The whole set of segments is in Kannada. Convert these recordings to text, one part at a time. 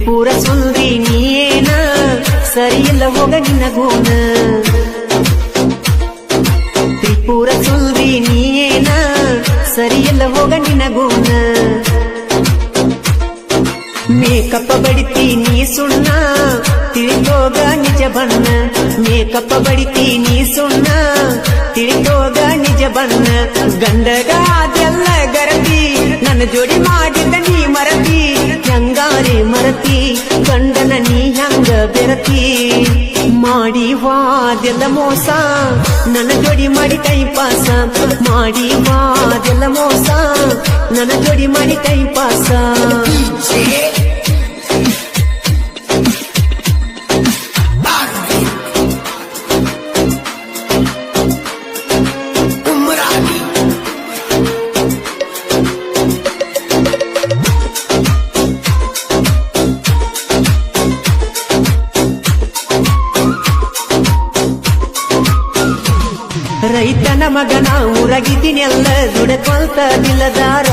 ತ್ರಿಪುರ ಸುಂದ್ರಿ ನೀನ, ಸರಿಯಿಲ್ಲ ಹೋಗ ನಿನ್ನ ಗುಣ ತ್ರಿಪುರ ಸುಂದ್ರಿ ನೀನ, ಸರಿಯಿಲ್ಲ ಹೋಗ ನಿನ್ನ ಗುಣ ಮೇಕಪ್ಪ ಬಡಿತಿ ನೀ ಸುಣ್ಣ ತಿಳಿದೋಗ ನಿಜ ಬಣ್ಣ. ಮೇಕಪ್ಪ ಬಡಿತಿ ನೀ ಸುಣ್ಣ ತಿಳಿದೋಗ ನಿಜ ಬಣ್ಣ. ಗಂಡಗ ಅದೆಲ್ಲ ಗರತಿ, ನನ್ನ ಜೋಡಿ ಮಾಡಿದ ನೀ ಮರತಿ. ಮರತಿ ಗಂಡನ ನೀ ಹೆಂಗ ಬೆರತಿ ಮಾಡಿ ವಾದೆಲ್ಲ ಮೋಸ, ನನ್ನ ಜೋಡಿ ಮಾಡಿ ಕೈ ಪಾಸ ಮಾಡಿ ವಾದೆಲ್ಲ ಮೋಸ, ನನ್ನ ಜೋಡಿ ಮಾಡಿ ಕೈ ಪಾಸ ರೈತನ ಮಗನ ಊರಗಿದ್ದೀನೆಲ್ಲ ದುಡಕೊಂತ ಬಿಲ್ಲದಾರ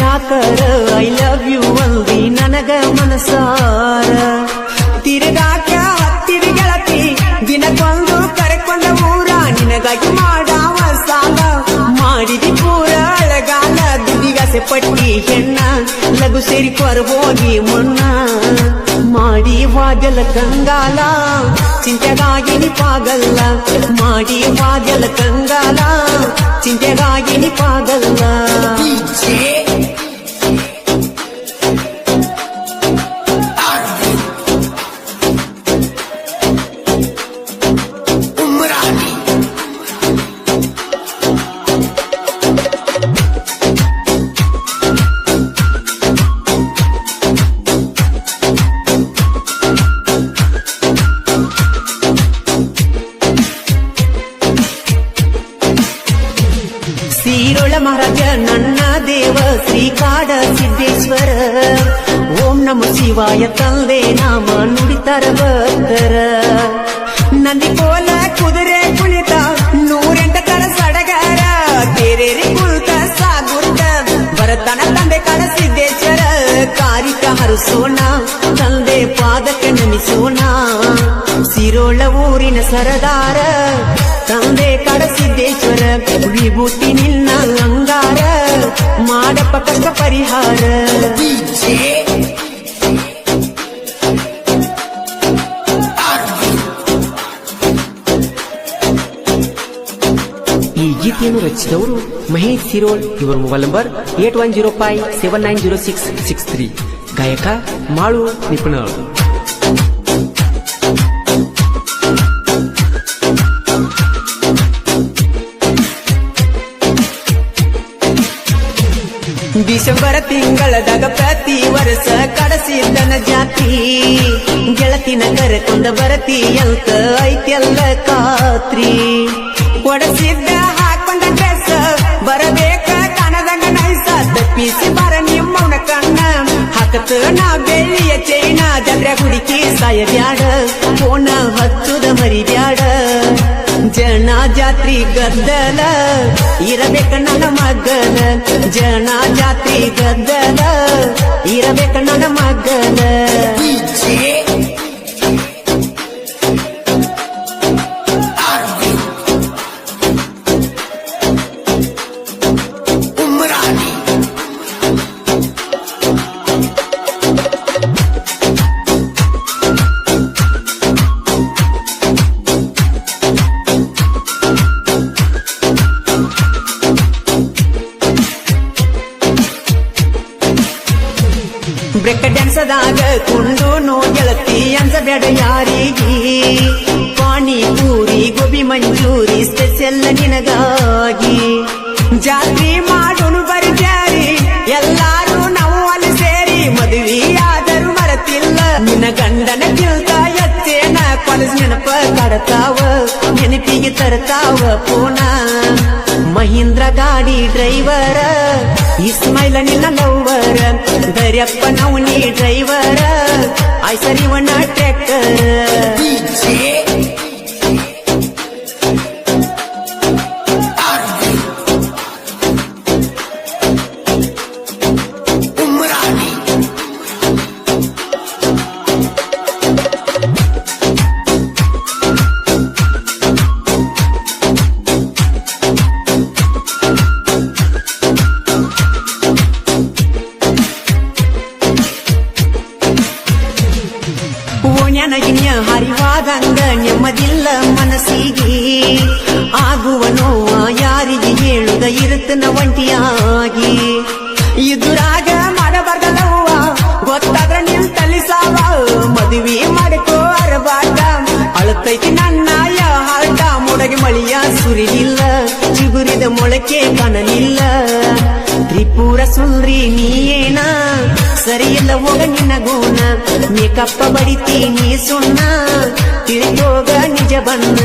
ಯಾಕರ ಐ ಲವ್ ಯು ಅಂದಿ ನನಗ ಮನಸಾರ ದುಡಿಗಾಸೆ ಪಟ್ಟಿ ಹೆಣ್ಣ, ಲಘು ಸೇರಿ ಹೋಗಿ ಮುನ್ನ. ಮಾಡಿ ವಾದ್ಯಲ ಕಂಗಾಲ, ಚಿಂತೆಗಾಗಿ ನಿಪಾಗಲ್ಲ ಮಾಡಿ ವಾದ್ಯಲ ಕಂಗಾಲ, ಚಿಂತೆಗಾಗಿ ನಿಪಾಗಲ್ಲ ಶ್ರೀಕಾಡ ಸಿದ್ದೇಶ್ವರ ಓಂ ನಮ ಶಿವಾಯ ತಂದೆ ನಾಮ ನುಡಿತರ ಭಕ್ತರ ನಂದಿ ಕೋಲ ಕುದುರೆ ಕುಣಿತ ನೂರೆಂಟ ತರ ಸಡಗರ ತೇರೇರಿ ಕುಳಿತ ಸಾಗುತ್ತ ಭರತನ ತಂದೆ ಕಡ ಸಿದ್ದೇಶ್ವರ ಕಾರಿಕ ಹರಿಸೋಣ ತಂದೆ ಪಾದಕ್ಕೆ ನಮಿಸೋಣ ಸಿರೋಳ ಊರಿನ ಸರದಾರ ತಂದೆ ಕಡಸಿದ್ದೇಶ್ವರ ವಿಭೂತಿ ನಿನ್ನ ಅಂಗಾರ, ಮಾಡಪ್ಪ ಕಷ್ಟ ಪರಿಹಾರ. ಈ ಗೀತೆಯನ್ನು ರಚಿಸಿದವರು ಮಹೇಶ್ ಸಿರೋಲ್ ಇವರ mobile number eight one zero five seven nine zero six six three. ಗಾಯಕ ಮಾಳು ನಿಪುಣ. ಡಿಸೆಂಬರ್ ತಿಂಗಳದಾಗ ಪ್ರತಿ ವರ್ಷ ಕಡಸಿದ್ದನ ಜಾತಿ. ಗೆಳತಿನ ಕರೆಕೊಂಡ ಬರತಿ ಅಂತ ಐತೆಲ್ಲ ಖಾತ್ರಿ. ಚೈನ ಜಂದ್ರ ಹುಡುಕಿ ಸಾಯ ಬ್ಯಾಡ ಫೋನ ಹತ್ತುದ ಮರಿ ಬ್ಯಾಡ ಜನ ಜಾತ್ರಿ ಗದ್ದಲ, ಇರಬೇಕ ನನ್ನ ಮಗನ. ಜನ ಜಾತ್ರಿ ಗದ್ದಲ, ಇರಬೇಕ ನನ್ನ ಮಗನ. ಗೆಳತಿ ಯಾರಿಗಿ? ಪಾಣಿ ಪಾನಿಪೂರಿ ಗೋಬಿ ಮಂಜೂರಿ ಸ್ಪೆಷಲ್ ನಿನಗಾಗಿ. ಜಾತ್ರಿ ಮಾಡೋನು ಬರ್ಜಾರಿ ಎಲ್ಲಾರು ನಾವು ಅಲ್ಲಿ ಸೇರಿ. ಮದುವೆ ಆದರೂ ಮರತಿಲ್ಲ, ನಿನ್ನ ಗಂಡನ ಕಿಲ್ತ ಎತ್ತೇನ? ಕಾಲೇಜ್ ನೆನಪ ಕಡತಾವ ನೆನಪಿಗೆ ತರ್ತಾವ ಪೂನ? ಮಹೀಂದ್ರ ಗಾಡಿ ಡ್ರೈವರ ಇಸ್ಮೈಲ ನಿನ್ನ ಲವ್ವರ ದರ್ಯಪ್ಪ ನಾವು ನೀ ಡ್ರೈವರ ಐಸರಿವಣ್ಣ ಟ್ರ್ಯಾಕ್ಟರ್ Yeah. ನನಗಿನ್ಯ ಹರಿವಾದಂಗ ನೆಮ್ಮದಿಲ್ಲ ಮನಸ್ಸಿಗೆ ಆಗುವ ನೋವ ಯಾರಿಗೆ ಹೇಳುದ ಇರುತ್ತನ ಒಂಟಿಯಾಗಿ ಇದುರಾಗ ಮಾಡಬಾರ್ದವ್ವ ಗೊತ್ತಾದ್ರ ನಿಮ್ ತಲಿಸಾವ ಮದುವೆ ಮಾಡ್ಕೋ ಅರಬಾರ್ದ ಅಳತೈತಿ ನನ್ನ ಯಾರ್ದ ಮುಡಗಿ ಮಳಿಯ ಸುರಿಲಿಲ್ಲ. ಚಿಗುರಿದ ಮೊಳಕೆ ಕಾಣಲಿಲ್ಲ. ತ್ರಿಪುರ ಸುಂದ್ರಿ ನೀಯೇನ? ಸರಿಯಿಲ್ಲ ಹೋಗ ನಿನ್ನ ಗುಣ. ಮೇಕಪ್ಪ ಬಡಿತಿ ನೀ ಸುಣ್ಣ. ತಿಳಿಯೋಗ ನಿಜ ಬಣ್ಣ.